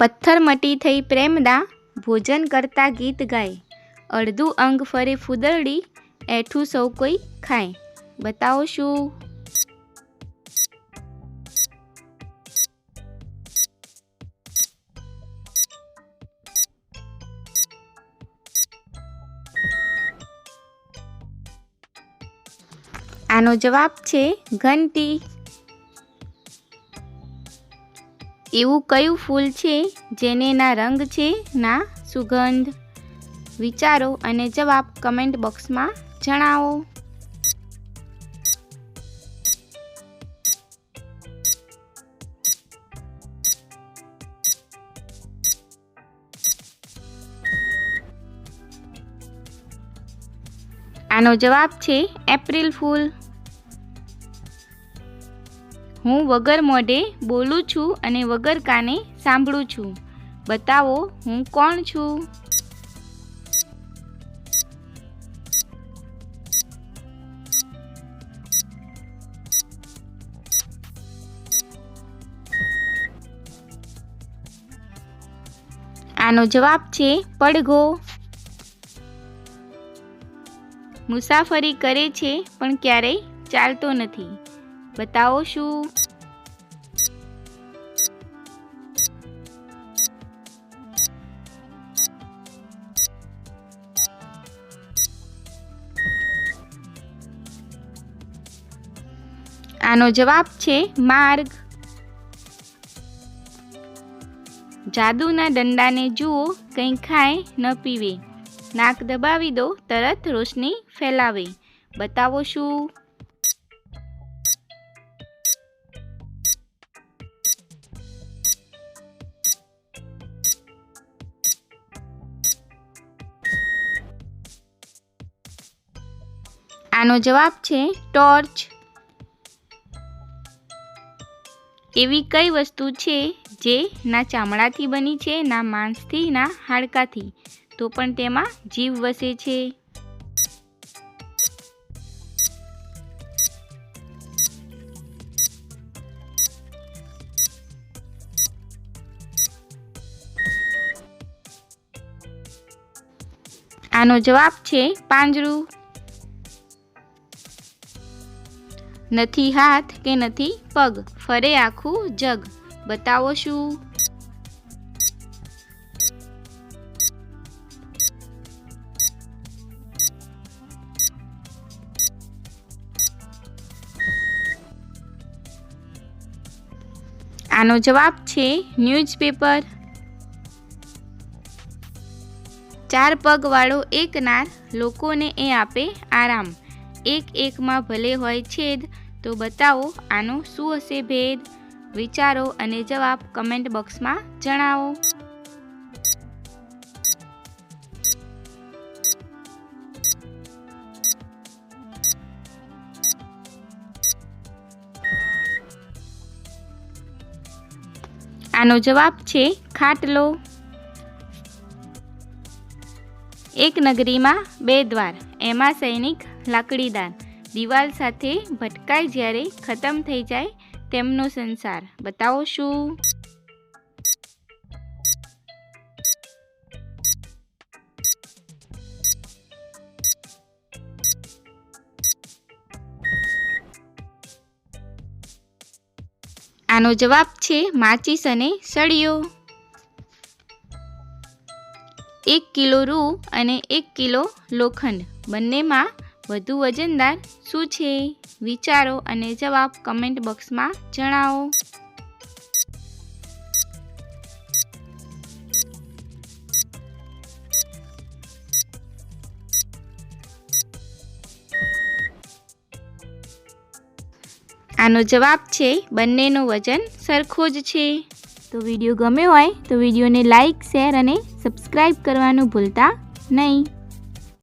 પથ્થર મટી થઈ પ્રેમદા ભોજન કરતા ગીત ગાય. અડધું અંગ ફરે ફૂદરડી, એઠું સૌ કોઈ ખાય. બતાવો શું? આનો જવાબ છે ઘંટી. એવું કયું ફૂલ છે જેને ના રંગ છે, ના સુગંધ? વિચારો અને જવાબ કમેન્ટ બોક્સમાં જણાવો. આનો જવાબ છે એપ્રિલ ફૂલ. હું વગર મોઢે બોલું છું અને વગર કાને સાંભળું છું. બતાવો, હું કોણ છું? આનો જવાબ છે, પડઘો. મુસાફરી કરે છે, પણ ક્યારેય ચાલતો નથી. બતાવો શું આનો જવાબ છે માર્ગ. જાદુના દંડાને જુઓ, કંઈ ખાય ન પીવે. નાક દબાવી દો, તરત રોશની ફેલાવે. બતાવો શું? આનો જવાબ છે ટોર્ચ. એવી કઈ વસ્તુ છે જે ના ચામડાથી બની છે, ના માંસથી, ના હાડકાથી? તો પણ તેમાં જીવ વસે છે. આનો જવાબ છે પાંજરું. નથી હાથ કે નથી પગ, ફરે આખું જગ. બતાવો શું? આનો જવાબ છે ન્યૂઝપેપર. ચાર પગવાળો એક નાર, લોકોને એ આપે આરામ. એક એકમાં ભલે હોય છેદ, તો બતાવો આનો શું હશે ભેદ? વિચારો અને જવાબ કમેન્ટ બોક્સમાં જણાવો. આનો જવાબ છે ખાટલો. એક નગરીમાં બે દ્વાર, એમાં સૈનિક લાકડીદાર દિવાલ સાથે ભટકાય જ્યારે ખતમ થઈ જાય તેમનો સંસાર. બતાવો શું? આનો જવાબ છે માચીસ અને સળિયો. એક કિલો રૂ અને એક કિલો લોખંડ. બંનેમાં વધુ વજનદાર શું છે? વિચારો અને જવાબ કમેન્ટ બોક્સમાં જણાવો. આનો જવાબ છે, બંનેનું વજન સરખું જ છે. તો વીડિયો ગમ્યો હોય તો વિડીયોને લાઇક શેર અને સબસ્ક્રાઈબ કરવાનું ભૂલતા નહીં.